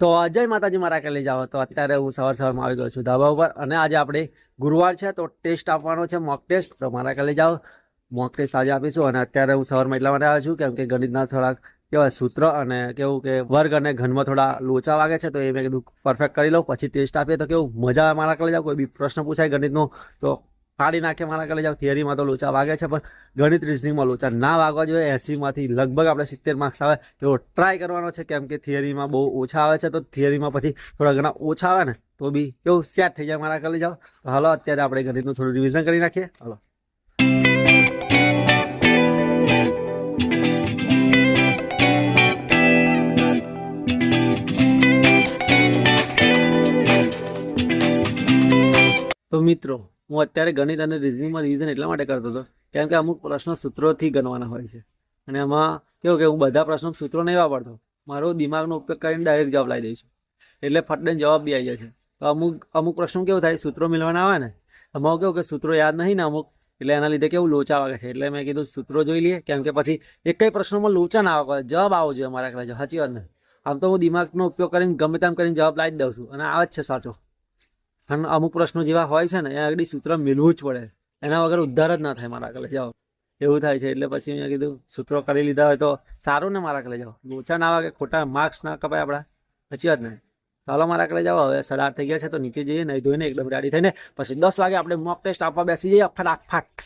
તો, જય માતાજી, મારા કલે જાઓ. તો અત્યારે હું સવાર સવારમાં આવી ગયો છું ધાબા ઉપર અને આજે આપણે ગુરુવાર છે તો ટેસ્ટ આપવાનો છે મોક ટેસ્ટ. તો મારા કલે જાઓ. મોક ટેસ્ટ આજે આપીશું અને અત્યારે હું સવારમાં એટલા માટે આવ્યો છું કેમ કે ગણિતના થોડાક કેવાય સૂત્ર અને કેવું કે વર્ગ અને ઘનમાં થોડા લોચા વાગે છે, તો એ મેં કીધું પરફેક્ટ કરી લઉં. પછી ટેસ્ટ આપીએ તો કેવું મજા મારા કલે જાઓ. કોઈ બી પ્રશ્ન પૂછાય ગણિતનો, તો ફાડી નાખે મારા કલે જાઓ થિયરીમાં તો લોચા વાગે છે, પણ ગણિત રિઝનિંગમાં લોચા ના વાગવા જોઈએ. એસીમાંથી લગભગ આપણે સિત્તેર માર્ક્સ આવે એવો ટ્રાય કરવાનો છે, કેમ કે થિયરીમાં બહુ ઓછા આવે છે, તો થિયરીમાં પછી થોડા ઘણા ઓછા આવે ને, તો બી કેવું સેટ થઈ જાય મારા કલે જાવ તો હાલો, અત્યારે આપણે ગણિતનું થોડું રિવિઝન કરી નાખીએ. હાલો. મિત્રો, હું અત્યારે ગણિત અને રિઝનિંગમાં રિવિઝન એટલા માટે કરતો હતો, કેમ કે અમુક પ્રશ્નો સૂત્રોથી ગણવાના હોય છે. અને એમાં કેવું કે હું બધા પ્રશ્નો સૂત્રો નહીં વાપરતો, મારો દિમાગનો ઉપયોગ કરીને ડાયરેક્ટ જવાબ લાવી દઈશું. એટલે ફટને જવાબ બી આવી જાય છે. તો અમુક અમુક પ્રશ્નો કેવું થાય, સૂત્રો મિલવાના આવે ને એમાં કેવું કે સૂત્રો યાદ નહીં ને અમુક, એટલે એના લીધે કેવું લોચા વાગે છે. એટલે મેં કીધું સૂત્રો જોઈ લઈએ, કેમ કે પછી એક કઈ પ્રશ્નોમાં લોચા ના આવે જવાબ આવો જોઈએ મારા કલાજ સાચી વાત ને? આમ તો હું દિમાગનો ઉપયોગ કરીને ગમે તેમ કરીને જવાબ લાવી જ દઉં છું. અને આવે જ છે સાચો. અને અમુક પ્રશ્નો જેવા હોય છે ને, એ આગળ સૂત્ર મેળવું જ પડે. એના વગર ઉદ્ધાર જ ના થાય મારા કલે જાઓ. એવું થાય છે, એટલે પછી મેં કીધું, સૂત્રો કરી લીધા હોય તો સારું ને મારા કલે જાઓ. ઓછા ના વાગે, ખોટા માર્ક્સ ના કપાય આપણા. પછી જ ને ચાલો મારા કલે જાઓ, હવે સડા થઈ ગયા છે, તો નીચે જઈએ નહીં ધોઈને એકદમ રેડી થઈને, પછી દસ વાગે આપણે મોક ટેસ્ટ આપવા બેસી જઈએ, ફટાફટ.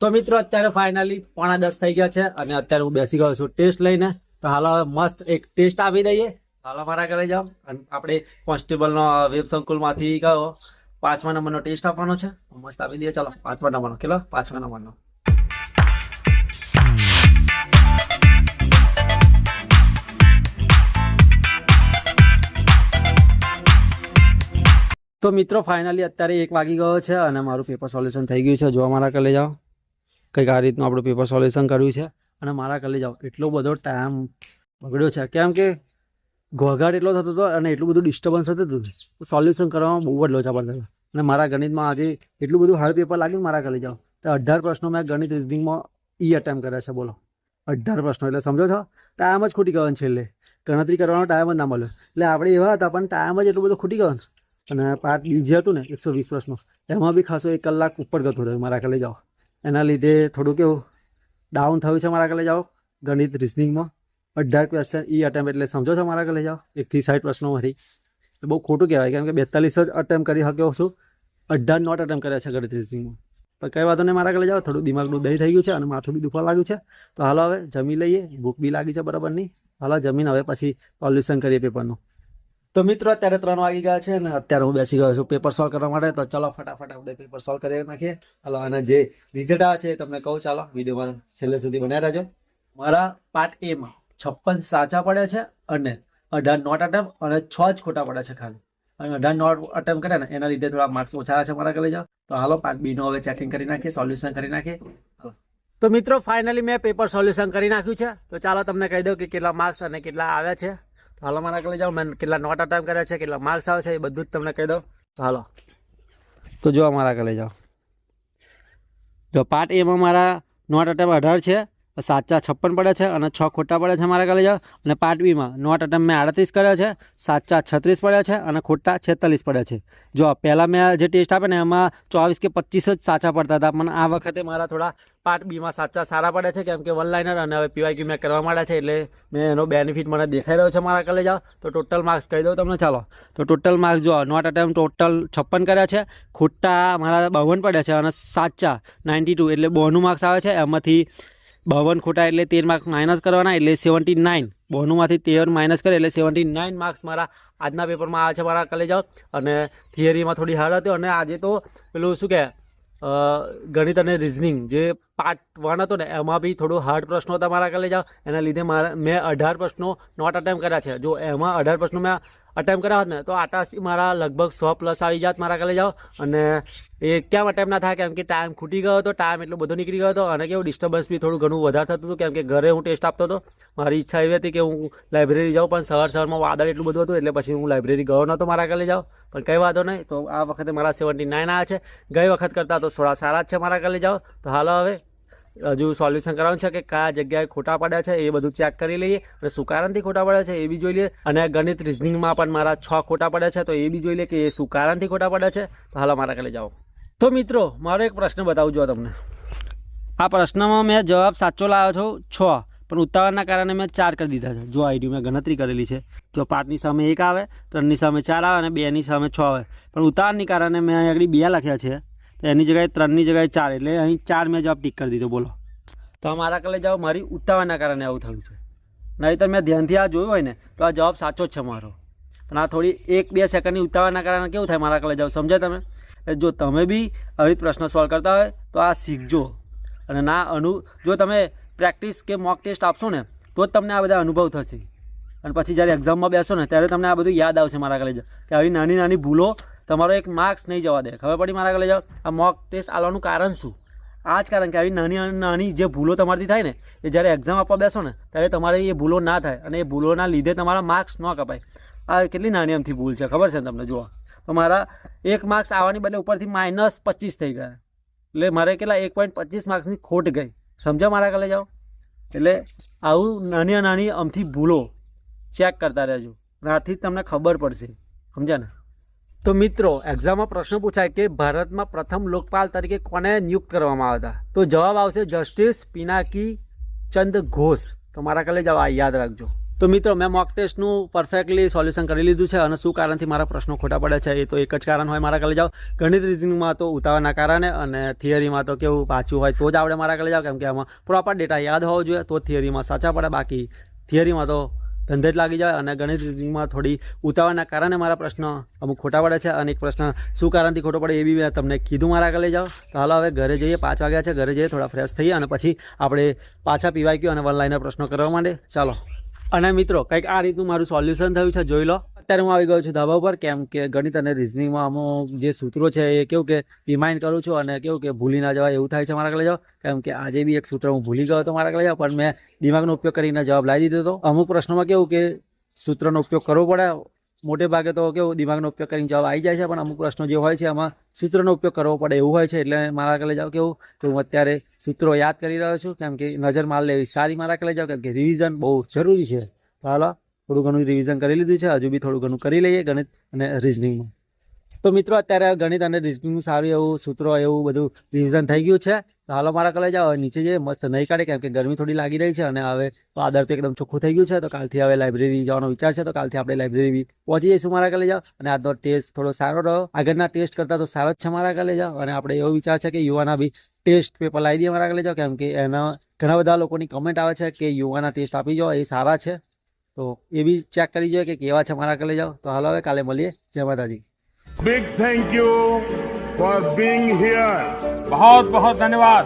તો મિત્રો, અત્યારે ફાઇનલી પોણા દસ થઈ ગયા છે, અને અત્યારે હું બેસી ગયો છું ટેસ્ટ લઈને. તો હાલ, હવે મસ્ત એક ટેસ્ટ આપી દઈએ. હાલો મારા ઘરે જાઓ. અને આપણે કોન્સ્ટેબલનો વેબ સંકુલમાંથી ગયો પાંચમા નંબરનો ટેસ્ટ આપવાનો છે. મસ્ત આપી દઈએ. ચાલો, પાંચમા નંબરનો. કેટલો? પાંચમા નંબરનો. તો મિત્રો ફાઇનલી અત્યારે એક વાગી ગયો છે અને મારું પેપર સોલ્યુશન થઈ ગયું છે. જો મારા કલે જાઓ. કંઈક આ રીતનું આપણું પેપર સોલ્યુશન કર્યું છે. અને મારા કલે જાઓ. એટલો બધો ટાઈમ બગડ્યો છે. કેમ કે ઘોઘાટ એટલો થતો હતો અને એટલું બધું ડિસ્ટર્બન્સ થતું હતું સોલ્યુશન કરવામાં બહુ જ લોચા પડતા હતા. અને મારા ગણિતમાં આજે એટલું બધું હાર્ડ પેપર લાગ્યું મારા કરી જાઓ તો અઢાર પ્રશ્નો મેં ગણિત રિઝનિંગમાં ઈ અટેમ્પ કર્યા છે, બોલો. અઢાર પ્રશ્નો, એટલે સમજો છો? ટાઈમ જ ખૂટી ગયો છેલ્લે. ગણતરી કરવાનો ટાઈમ જ ના મળ્યો. એટલે આપણે એવા હતા, પણ ટાઈમ જ એટલું બધું ખૂટી ગયો અને પાર્ટ બીજે હતું ને, એકસો વીસ પ્રશ્નો, એમાં બી ખાસો એક કલાક ઉપર ગતું થયું મારા કલે જાઓ એના લીધે થોડું કેવું ડાઉન થયું છે મારા કલે જાઓ ગણિત રિઝનિંગમાં અઢાર ક્વેશ્ચન ઈ અટેમ્પ એટલે સમજો છો મારા લઈ જાઓ એકથી સાઠ પ્રશ્નોમાંથી એ બહુ ખોટું કહેવાય, કેમ કે બેતાલીસ જ અટેમ્પ કરી શક્યો છું. અઢાર નોટ અટેમ્પ કર્યા છે ગણિત રિઝનિંગમાં પણ કઈ વાંધો નહીં મારા લઈ જાઓ થોડું દિમાગનું દહીં થઈ ગયું છે અને માથું બી દુખવા લાગ્યું છે. તો હાલો હવે, જમી લઈએ. ભૂખ બી લાગી છે બરાબરની હાલો, જમીન હવે પછી સોલ્યુશન કરીએ પેપરનું તો મિત્રો, અત્યારે ત્રણ વાગી ગયા છે અને અત્યારે હું બેસી ગયો છું પેપર સોલ્વ કરવા માટે. તો ચાલો, ફટાફટ આપણે પેપર સોલ્વ કરી નાખીએ. હાલો અને જે રિઝલ્ટ આવે છે તમને કહું. ચાલો, વિડીયોમાં છેલ્લે સુધી બનાવી રહેજો. મારા પાર્ટ એમાં છપ્પન સાચા પડે છે અને અઢાર નોટ અટેમ્પ અને છ જ ખોટા પડે છે ખાલી. અને અઢાર નોટ અટેમ્પ કરે ને, એના લીધે થોડા માર્ક્સ ઓછા છે મારા કલે જાઓ તો હાલો પાર્ટ બીનો હવે ચેકિંગ કરી નાખીએ સોલ્યુશન કરી નાખીએ. તો મિત્રો ફાઇનલી મેં પેપર સોલ્યુશન કરી નાખ્યું છે. તો ચાલો તમને કહી દઉં કે કેટલા માર્ક્સ અને કેટલા આવ્યા છે. તો હાલો, મારા કલે જાઓ મેં કેટલા નોટ અટેમ્પ કર્યા છે, કેટલા માર્ક્સ આવે છે, એ બધું જ તમને કહી દઉં. હાલો. તો જો મારા કલે જાઓ જો પાર્ટ એમાં મારા નોટ અટેમ્પ અઢાર છે સાચા છપ્પન પડે છે અને છ ખોટા પડે છે મારા કલે જાઓ અને પાર્ટ બીમાં નોટ અટેમ્પ મેં આડત્રીસ કર્યા છે, સાચા છત્રીસ પડ્યા છે અને ખોટા છેતાલીસ પડ્યા છે. જો પહેલાં મેં જે ટેસ્ટ આપે ને એમાં ચોવીસ કે પચીસ જ સાચા પડતા હતા, પણ આ વખતે મારા થોડા પાર્ટ બીમાં સાચા સારા પડે છે, કેમ કે વન લાઇનર અને હવે પીવાય મેં કરવા માંડ્યા છે, એટલે મેં એનો બેનિફિટ મને દેખાઈ રહ્યો છે મારા કલે જાઓ તો ટોટલ માર્ક્સ કહી દઉં તમને, ચાલો. તો ટોટલ માર્ક્સ જો નોટ અટેમ્પ ટોટલ છપ્પન કર્યા છે, ખોટા મારા બાવન પડ્યા છે અને સાચા નાઇન્ટી ટુ એટલે બોનું માર્ક્સ આવે છે. એમાંથી બાવન ખોટા એટલે તેર માર્ક્સ માઇનસ કરવાના, એટલે સેવન્ટી નાઇન બોનુમાંથી તેર માઇનસ કરે એટલે સેવન્ટી નાઇન માર્ક્સ મારા આજના પેપરમાં આવે છે, મારા કલે જાઓ. અને થિયરીમાં થોડી હાર્ડ હતી, અને આજે તો પેલું શું કહે ગણિત અને રિઝનિંગ જે પાર્ટ વન હતો ને, એમાં બી થોડું હાર્ડ પ્રશ્નો હતા મારા કલે જાઓ. એના લીધે મારા, મેં અઢાર પ્રશ્નો નોટ અટેમ્પ કર્યા છે. જો એમાં અઢાર પ્રશ્નો મેં અટેમ્પ કર્યા હોત ને. તો આટાથી મારા લગભગ સો પ્લસ આવી જાત મારા કાલે જાઓ. અને એ કેમ અટેમ્પ ના થાય? કેમ કે ટાઈમ ખૂટી ગયો હતો ટાઈમ એટલો બધો નીકળી ગયો હતો. અને કેવું ડિસ્ટર્બન્સ બી થોડું ઘણું વધારે થતું હતું. કેમ કે ઘરે હું ટેસ્ટ આપતો હતો. મારી ઈચ્છા એવી હતી કે હું લાઇબ્રેરી જાઉં, પણ સવાર સવારમાં વાદળ એટલું બધું હતું, એટલે પછી હું લાઇબ્રેરી ગયો નહોતો મારા કલે જાઉં પણ કંઈ વાંધો નહીં. તો આ વખતે મારા સેવન્ટી નાઇન આવ્યા છે. ગઈ વખત કરતાં તો થોડા સારા જ છે મારા કલે જાઓ. તો હાલો હવે. હજુ સોલ્યુશન કરવાનું છે કે કયા જગ્યાએ ખોટા પડ્યા છે એ બધું ચેક કરી લઈએ અને શું કારણથી ખોટા પડ્યા છે એ બી જોઈ લઈએ. અને ગણિત રિઝનિંગમાં પણ મારા છ ખોટા પડ્યા છે તો એ બી જોઈ લઈએ કે એ શું કારણથી ખોટા પડ્યા છે. તો હાલો મારા કલે જાઓ. તો મિત્રો, મારો એક પ્રશ્ન બતાવું જો તમને. આ પ્રશ્નમાં મેં જવાબ સાચો લાવ્યો છું છ, પણ ઉતાવળના કારણે મેં ચાર કરી દીધા છે. જો આઈડી મેં ગણતરી કરેલી છે. જો પાંચની સામે એક આવે, ત્રણની સામે ચાર આવે અને બેની સામે છ આવે. પણ ઉતાવળની કારણે મેં આગળ બે લખ્યા છે. એની જગ્યાએ ત્રણની જગ્યાએ ચાર, એટલે અહીં ચાર મેં જવાબ ટીક કરી દીધો, બોલો. તો મારા કલે જાઓ મારી ઉતાવળના કારણે આવું થયું છે. નહીં તો મેં ધ્યાનથી આ જોયું હોય ને, તો આ જવાબ સાચો જ છે મારો. પણ આ થોડી એક, બે સેકન્ડની ઉતાવળના કારણે કેવું થાય મારા કલે જાઓ સમજ્યા તમે? જો તમે બી આવી પ્રશ્ન સોલ્વ કરતા હોય, તો આ શીખજો. અને ના અનુ, જો તમે પ્રેક્ટિસ કે મોક ટેસ્ટ આપશો ને, તો જ તમને આ બધા અનુભવ થશે. અને પછી જ્યારે એક્ઝામમાં બેસો ને, ત્યારે તમને આ બધું યાદ આવશે મારા કલે કે આવી નાની નાની ભૂલો તમારો એક માર્ક્સ નહીં જવા દે. ખબર પડી મારા આગળ? જાઓ. આ મોક ટેસ્ટ આવવાનું કારણ શું? આ જ કારણ કે આવી નાની નાની જે ભૂલો તમારાથી થાય ને, એ જ્યારે એક્ઝામ આપવા બેસો ને, ત્યારે તમારે એ ભૂલો ના થાય અને એ ભૂલોના લીધે તમારા માર્ક્સ ન કપાય. આ કેટલી નાની અમથી ભૂલ છે? ખબર છે તમને? જુઓ. તો મારા એક માર્ક્સ આવવાની બદલે ઉપરથી માઇનસ પચીસ થઈ ગયા. એટલે મારે કેટલા? એક પોઈન્ટ પચીસ માર્ક્સની ખોટ ગઈ. સમજો મારા કાલે જાઓ. એટલે આવું નાની નાની અમથી ભૂલો ચેક કરતા રહેજો. આથી તમને ખબર પડશે. સમજ્યા ને? તો મિત્રો એક્ઝામમાં પ્રશ્ન પૂછાય કે ભારતમાં પ્રથમ લોકપાલ તરીકે કોને નિયુક્ત કરવામાં આવ્યા હતા? તો જવાબ આવશે જસ્ટિસ પિનાકી ચંદ ઘોષ. તો મારા કાલે જવાબ યાદ રાખજો. તો મિત્રો, મેં મોક ટેસ્ટનું પરફેક્ટલી સોલ્યુશન કરી લીધું છે અને શું કારણથી મારા પ્રશ્નો ખોટા પડે છે એ તો એક જ કારણ હોય મારા કાલે જાઓ. ગણિત રિઝનિંગમાં તો ઉતાવળના કારણે અને થિયરીમાં તો કેવું પાછું હોય તો જ આવડે મારા કાલે જાઓ, કેમ કે આમાં પ્રોપર ડેટા યાદ હોવો જોઈએ તો થિયરીમાં સાચા પડે, બાકી થિયરીમાં તો ધંધે જ લાગી જાય અને ગણિત રિઝનિંગમાં થોડી ઉતાવળના કારણે મારા પ્રશ્ન અમુક ખોટા પડે છે અને એક પ્રશ્ન શું કારણથી ખોટો પડે એ બી મેં તમને કીધું મારા કાલે જાઓ. તો હાલો હવે ઘરે જઈએ, પાંચ વાગ્યા છે, ઘરે જઈએ, થોડા ફ્રેશ થઈએ અને પછી આપણે પાછા પીવાઈ ગયું અને વન લાઈનના પ્રશ્નો કરવા માંડે. ચાલો. અને મિત્રો, કંઈક આ રીતનું મારું સોલ્યુશન થયું છે, જોઈ લો. અત્યારે હું આવી ગયો છું ધાબા ઉપર, કેમ કે ગણિત અને રિઝનિંગમાં અમુક જે સૂત્રો છે એ કેવું કે રિમાઇન્ડ કરું છું અને કેવું કે ભૂલી ના જવાય એવું થાય છે મારા કલેજો કેમ કે આજે બી એક સૂત્ર હું ભૂલી ગયો હતો મારા કલેજો પણ મેં દિમાગનો ઉપયોગ કરીને જવાબ લાવી દીધો હતો. અમુક પ્રશ્નોમાં કેવું કે સૂત્રનો ઉપયોગ કરવો પડે, મોટે ભાગે તો કેવું દિમાગનો ઉપયોગ કરીને જવાબ આવી જાય છે, પણ અમુક પ્રશ્નો જે હોય છે એમાં સૂત્રનો ઉપયોગ કરવો પડે એવું હોય છે, એટલે મારા કલે જાઓ કેવું કે હું અત્યારે સૂત્રો યાદ કરી રહ્યો છું, કેમ કે નજર માર લેવી સારી મારા કલે જાઓ કેમ કે રિવિઝન બહુ જરૂરી છે. હાલો થોડું ઘણું રિવિઝન કરી લીધું છે, હજુ બી થોડું ઘણું કરી લઈએ ગણિત અને રિઝનિંગમાં તો મિત્રો, અત્યારે ગણિત અને રિઝનિંગનું સારું એવું સૂત્રો એવું બધું રિવિઝન થઈ ગયું છે. તો હાલો મારા કલે જાઓ, નીચે જઈએ, મસ્ત નહીં કાઢે, કેમ કે ગરમી થોડી લાગી રહી છે અને હવે આદર તો એકદમ ચોખ્ખું થઈ ગયું છે. તો કાલથી હવે લાઇબ્રેરી જવાનો વિચાર છે, તો કાલથી આપણે લાઇબ્રેરી પહોંચી જઈશું મારા કલે જાઓ. અને આજનો ટેસ્ટ થોડો સારો રહ્યો. આગળના ટેસ્ટ કરતાં તો સારો જ છે મારા કલે જાઓ. અને આપણે એવો વિચાર છે કે યુવાના બી ટેસ્ટ પેપર લાવી દઈએ મારા કલે જાઓ. કેમ કે એના ઘણા બધા લોકોની કમેન્ટ આવે છે કે યુવાના ટેસ્ટ આપી જાઓ, એ સારા છે. તો એ બી ચેક કરી જોઈએ કે કેવા છે મારા કરી જાઓ તો હાલો હવે કાલે મળીએ. જય Mataji. Big thank you for being here બહુ બહુ ધન્યવાદ.